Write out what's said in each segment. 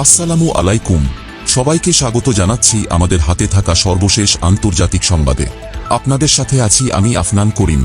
আসসালামু আলাইকুম। সবাইকে স্বাগত জানাচ্ছি আমাদের হাতে থাকা সর্বশেষ আন্তর্জাতিক সংবাদে। আপনাদের সাথে আছি আমি আফনান করিম।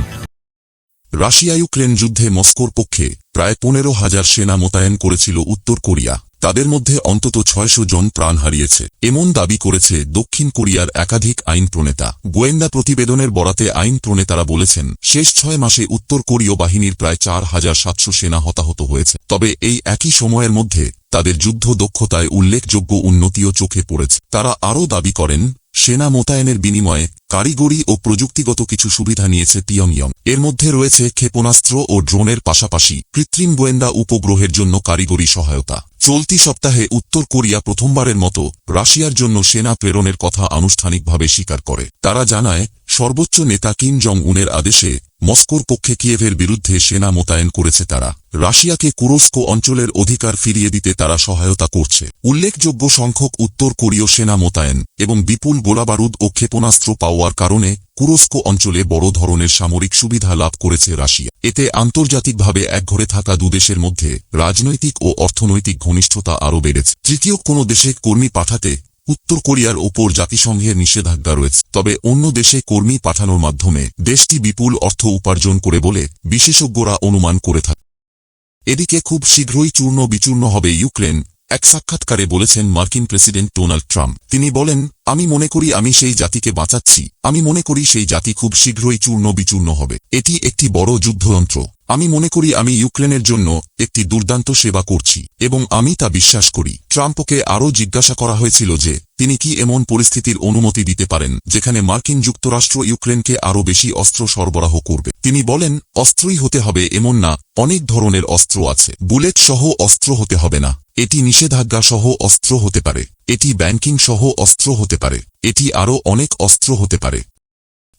রাশিয়া ইউক্রেন যুদ্ধে মস্কোর পক্ষে প্রায় পনেরো হাজার সেনা মোতায়েন করেছিল উত্তর কোরিয়া। তাদের মধ্যে অন্তত ছয়শো জন প্রাণ হারিয়েছে। এমন দাবি করেছে দক্ষিণ কোরিয়ার একাধিক আইন প্রণেতা। গোয়েন্দা প্রতিবেদনের বরাতে আইন প্রণেতারা বলেছেন, শেষ ছয় মাসে উত্তর কোরীয় বাহিনীর প্রায় চার হাজার সাতশো সেনা হতাহত হয়েছে। তবে এই একই সময়ের মধ্যে তাদের যুদ্ধ দক্ষতায় উল্লেখযোগ্য উন্নতিও চোখে পড়েছে। তারা আরও দাবি করেন, সেনা মোতায়েনের বিনিময়ে কারিগরি ও প্রযুক্তিগত কিছু সুবিধা নিয়েছে পিয়ংইয়ং। এর মধ্যে রয়েছে ক্ষেপণাস্ত্র ও ড্রোনের পাশাপাশি কৃত্রিম গোয়েন্দা উপগ্রহের জন্য কারিগরি সহায়তা। চলতি সপ্তাহে উত্তর কোরিয়া প্রথমবারের মতো রাশিয়ার জন্য সেনা প্রেরণের কথা আনুষ্ঠানিকভাবে স্বীকার করে। তারা জানায়, সর্বোচ্চ নেতা কিম জং উনের আদেশে মস্কোর পক্ষে কিয়েভের বিরুদ্ধে সেনা মোতায়েন করেছে তারা। রাশিয়াকে কুরস্কো অঞ্চলের অধিকার ফিরিয়ে দিতে তারা সহায়তা করছে। উল্লেখযোগ্য সংখ্যক উত্তর কোরীয় সেনা মোতায়েন এবং বিপুল গোলাবারুদ ও ক্ষেপণাস্ত্র পাওয়ার কারণে কুরস্কো অঞ্চলে বড় ধরনের সামরিক সুবিধা লাভ করেছে রাশিয়া। এতে আন্তর্জাতিকভাবে একঘরে থাকা দুদেশের মধ্যে রাজনৈতিক ও অর্থনৈতিক ঘনিষ্ঠতা আরও বেড়েছে। তৃতীয় কোনো দেশে কর্মী পাঠাতে উত্তর কোরিয়ার ওপর জাতিসংঘের নিষেধাজ্ঞা রয়েছে। তবে অন্য দেশে কর্মী পাঠানোর মাধ্যমে দেশটি বিপুল অর্থ উপার্জন করে বলে বিশেষজ্ঞরা অনুমান করে থাকে। এদিকে খুব শীঘ্রই চূর্ণ বিচূর্ণ হবে ইউক্রেন এক সাক্ষাৎকারে বলেছেন মার্কিন প্রেসিডেন্ট ডোনাল্ড ট্রাম্প। তিনি বলেন, আমি মনে করি আমি সেই জাতিকে বাঁচাচ্ছি। আমি মনে করি সেই জাতি খুব শীঘ্রই চূর্ণ বিচূর্ণ হবে। এটি একটি বড় যুদ্ধযন্ত্র। আমি মনে করি আমি ইউক্রেনের জন্য একটি দুর্দান্ত সেবা করছি এবং আমি তা বিশ্বাস করি। ট্রাম্পকে আরও জিজ্ঞাসা করা হয়েছিল যে তিনি কি এমন পরিস্থিতির অনুমতি দিতে পারেন, যেখানে মার্কিন যুক্তরাষ্ট্র ইউক্রেনকে আরও বেশি অস্ত্র সরবরাহ করবে? তিনি বলেন, অস্ত্রই হতে হবে এমন না, অনেক ধরনের অস্ত্র আছে। বুলেট সহ অস্ত্র হতে হবে না। এটি নিষেধাজ্ঞা সহ অস্ত্র হতে পারে। এটি ব্যাংকিং সহ অস্ত্র হতে পারে। এটি আরও অনেক অস্ত্র হতে পারে।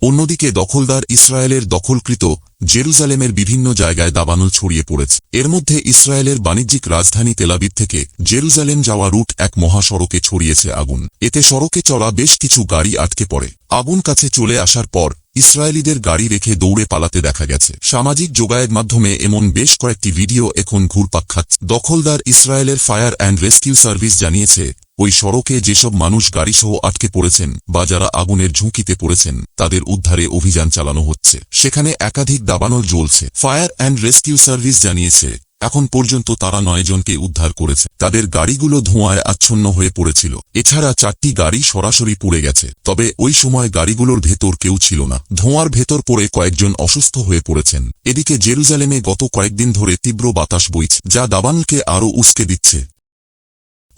অন্যদিকে দখলদার ইসরায়েলের দখলকৃত জেরুজালেমের বিভিন্ন জায়গায় দাবানল ছড়িয়ে পড়েছে। এর মধ্যে ইসরায়েলের বাণিজ্যিক রাজধানী তেলাবিদ থেকে জেরুজালেম যাওয়া রুট এক মহাসড়কে ছড়িয়েছে আগুন। এতে সড়কে চলা বেশ কিছু গাড়ি আটকে পড়ে। আগুন কাছে চলে আসার পর ইসরায়েলিদের গাড়ি রেখে দৌড়ে পালাতে দেখা গেছে। সামাজিক যোগায়ের মাধ্যমে এমন বেশ কয়েকটি ভিডিও এখন ঘুরপাক খাচ্ছে। দখলদার ইসরায়েলের ফায়ার অ্যান্ড রেস্কিউ সার্ভিস জানিয়েছে ওই সড়কে যেসব মানুষ গাড়িসহ আটকে পড়েছেন বা যারা আগুনের ঝুঁকিতে পড়েছেন, তাদের উদ্ধারে অভিযান চালানো হচ্ছে। সেখানে একাধিক দাবানল জ্বলছে। ফায়ার অ্যান্ড রেস্কিউ সার্ভিস জানিয়েছে, এখন পর্যন্ত তারা নয় জনকে উদ্ধার করেছে। তাদের গাড়িগুলো ধোঁয়ায় আচ্ছন্ন হয়ে পড়েছিল। এছাড়া চারটি গাড়ি সরাসরি পুড়ে গেছে। তবে ওই সময় গাড়িগুলোর ভেতর কেউ ছিল না। ধোঁয়ার ভেতর পড়ে কয়েকজন অসুস্থ হয়ে পড়েছেন। এদিকে জেরুজালেমে গত কয়েকদিন ধরে তীব্র বাতাস বইছে, যা দাবানলকে আরও উস্কে দিচ্ছে।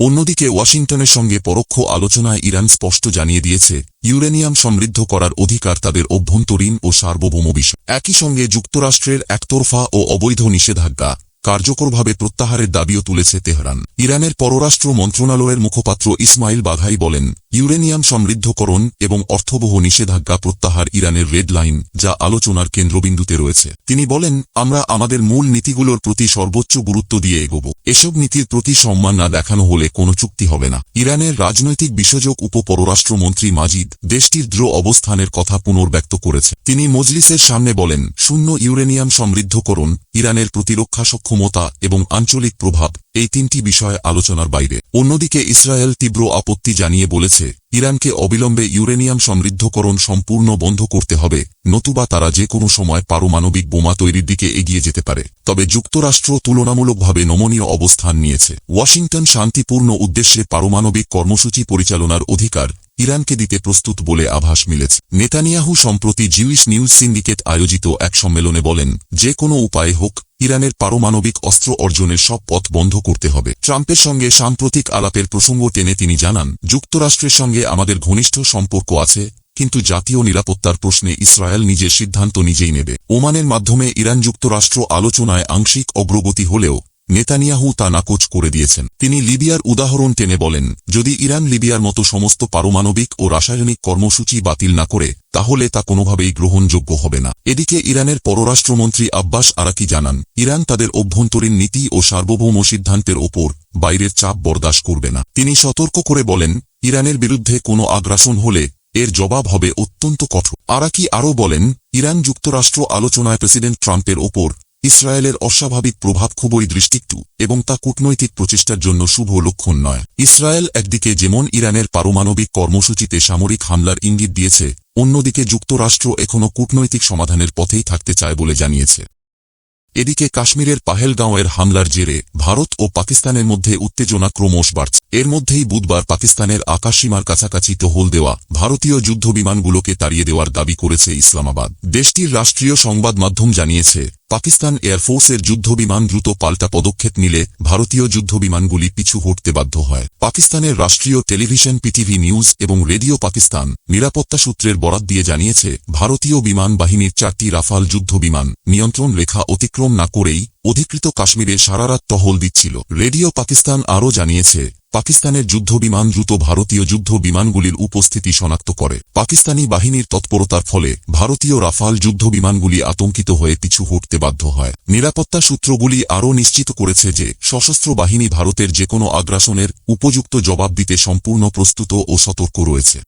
অন্যদিকে ওয়াশিংটনের সঙ্গে পরোক্ষ আলোচনায় ইরান স্পষ্ট জানিয়ে দিয়েছে, ইউরেনিয়াম সমৃদ্ধ করার অধিকার তাদের অভ্যন্তরীণ ও সার্বভৌম বিষয়। একই সঙ্গে যুক্তরাষ্ট্রের একতরফা ও অবৈধ নিষেধাজ্ঞা কার্যকরভাবে প্রত্যাহারের দাবিও তুলেছে তেহরান। ইরানের পররাষ্ট্র মন্ত্রণালয়ের মুখপাত্র ইসমাইল বাঘাই বলেন, ইউরেনিয়াম সমৃদ্ধকরণ এবং অর্থবহ নিষেধাজ্ঞা প্রত্যাহার ইরানের রেড লাইন যা আলোচনার কেন্দ্রবিন্দুতে রয়েছে। তিনি বলেন, আমরা আমাদের মূল নীতিগুলোর প্রতি সর্বোচ্চ গুরুত্ব দিয়ে এগোব। এসব নীতির প্রতি সম্মান না দেখানো হলে কোনো চুক্তি হবে না। ইরানের রাজনৈতিক বিশ্বযোগ উপপররাষ্ট্রমন্ত্রী মাজিদ দেশটির দৃঢ় অবস্থানের কথা পুনর্ব্যক্ত করেছে। তিনি মজলিসের সামনে বলেন, শূন্য ইউরেনিয়াম সমৃদ্ধকরণ, ইরানের প্রতিরক্ষা সক্ষমতা এবং আঞ্চলিক প্রভাব, এই তিনটি বিষয় আলোচনার বাইরে। অন্যদিকে ইসরায়েল তীব্র আপত্তি জানিয়ে বলেছে ইরানকে অবিলম্বে ইউরেনিয়াম সমৃদ্ধকরণ সম্পূর্ণ বন্ধ করতে হবে, নতুবা তারা যে কোনো সময় পারমাণবিক বোমা তৈরির দিকে এগিয়ে যেতে পারে। তবে যুক্তরাষ্ট্র তুলনামূলকভাবে নমনীয় অবস্থান নিয়েছে। ওয়াশিংটন শান্তিপূর্ণ উদ্দেশ্যে পারমাণবিক কর্মসূচি পরিচালনার অধিকার ইরানকে দিতে প্রস্তুত বলে আভাস মিলেছে। নেতানিয়াহু সম্প্রতি জিউইশ নিউজ সিন্ডিকেট আয়োজিত এক সম্মেলনে বলেন, যে কোনো উপায়ে হোক ইরানের পারমাণবিক অস্ত্র অর্জনের সব পথ বন্ধ করতে হবে। ট্রাম্পের সঙ্গে সাম্প্রতিক আলাপের প্রসঙ্গ টেনে তিনি জানান, যুক্তরাষ্ট্রের সঙ্গে আমাদের ঘনিষ্ঠ সম্পর্ক আছে, কিন্তু জাতীয় নিরাপত্তার প্রশ্নে ইসরায়েল নিজের সিদ্ধান্ত নিজেই নেবে। ওমানের মাধ্যমে ইরান যুক্তরাষ্ট্র আলোচনায় আংশিক অগ্রগতি হলেও নেতানিয়াহু তা নাকচ করে দিয়েছেন। তিনি লিবিয়ার উদাহরণ টেনে বলেন, যদি ইরান লিবিয়ার মতো সমস্ত পারমাণবিক ও রাসায়নিক কর্মসূচি বাতিল না করে, তাহলে তা কোনোভাবেই গ্রহণযোগ্য হবে না। এদিকে ইরানের পররাষ্ট্রমন্ত্রী আব্বাস আরাকি জানান, ইরান তাদের অভ্যন্তরীণ নীতি ও সার্বভৌম সিদ্ধান্তের ওপর বাইরের চাপ বরদাস্ত করবে না। তিনি সতর্ক করে বলেন, ইরানের বিরুদ্ধে কোনো আগ্রাসন হলে এর জবাব হবে অত্যন্ত কঠোর। আরাকি আরও বলেন, ইরান যুক্তরাষ্ট্র আলোচনায় প্রেসিডেন্ট ট্রাম্পের ওপর ইসরায়েলের অস্বাভাবিক প্রভাব খুবই দৃষ্টিকটু এবং তা কূটনৈতিক প্রচেষ্টার জন্য শুভ লক্ষণ নয়। ইসরায়েল একদিকে যেমন ইরানের পারমাণবিক কর্মসূচিতে সামরিক হামলার ইঙ্গিত দিয়েছে, অন্যদিকে যুক্তরাষ্ট্র এখনও কূটনৈতিক সমাধানের পথেই থাকতে চায় বলে জানিয়েছে। এদিকে কাশ্মীরের পাহেলগাঁওয়ের হামলার জেরে ভারত ও পাকিস্তানের মধ্যে উত্তেজনা ক্রমশ বাড়ছে। এর মধ্যেই বুধবার পাকিস্তানের আকাশসীমার কাছাকাছি টহল দেওয়া ভারতীয় যুদ্ধবিমানগুলোকে তাড়িয়ে দেওয়ার দাবি করেছে ইসলামাবাদ। দেশটির রাষ্ট্রীয় সংবাদ মাধ্যম জানিয়েছে পাকিস্তান এয়ারফোর্সের যুদ্ধবিমান দ্রুত পাল্টা পদক্ষেপ নিলে ভারতীয় যুদ্ধবিমানগুলি পিছু হটতে বাধ্য হয়। পাকিস্তানের রাষ্ট্রীয় টেলিভিশন পিটিভি নিউজ এবং রেডিও পাকিস্তান নিরাপত্তা সূত্রের বরাত দিয়ে জানিয়েছে, ভারতীয় বিমান বাহিনীর চারটি রাফাল যুদ্ধবিমান নিয়ন্ত্রণ রেখা অতিক্রম না করেই অধিকৃত কাশ্মীরে সারারাত টহল দিচ্ছিল। রেডিও পাকিস্তান আরও জানিয়েছে পাকিস্তানের যুদ্ধবিমান দ্রুত ভারতীয় যুদ্ধ বিমানগুলির উপস্থিতি শনাক্ত করে। পাকিস্তানি বাহিনীর তৎপরতার ফলে ভারতীয় রাফাল যুদ্ধ বিমানগুলি আতঙ্কিত হয়ে পিছু হটতে বাধ্য হয়। নিরাপত্তা সূত্রগুলি আরও নিশ্চিত করেছে যে, সশস্ত্র বাহিনী ভারতের যে কোনো আগ্রাসনের উপযুক্ত জবাব দিতে সম্পূর্ণ প্রস্তুত ও সতর্ক রয়েছে।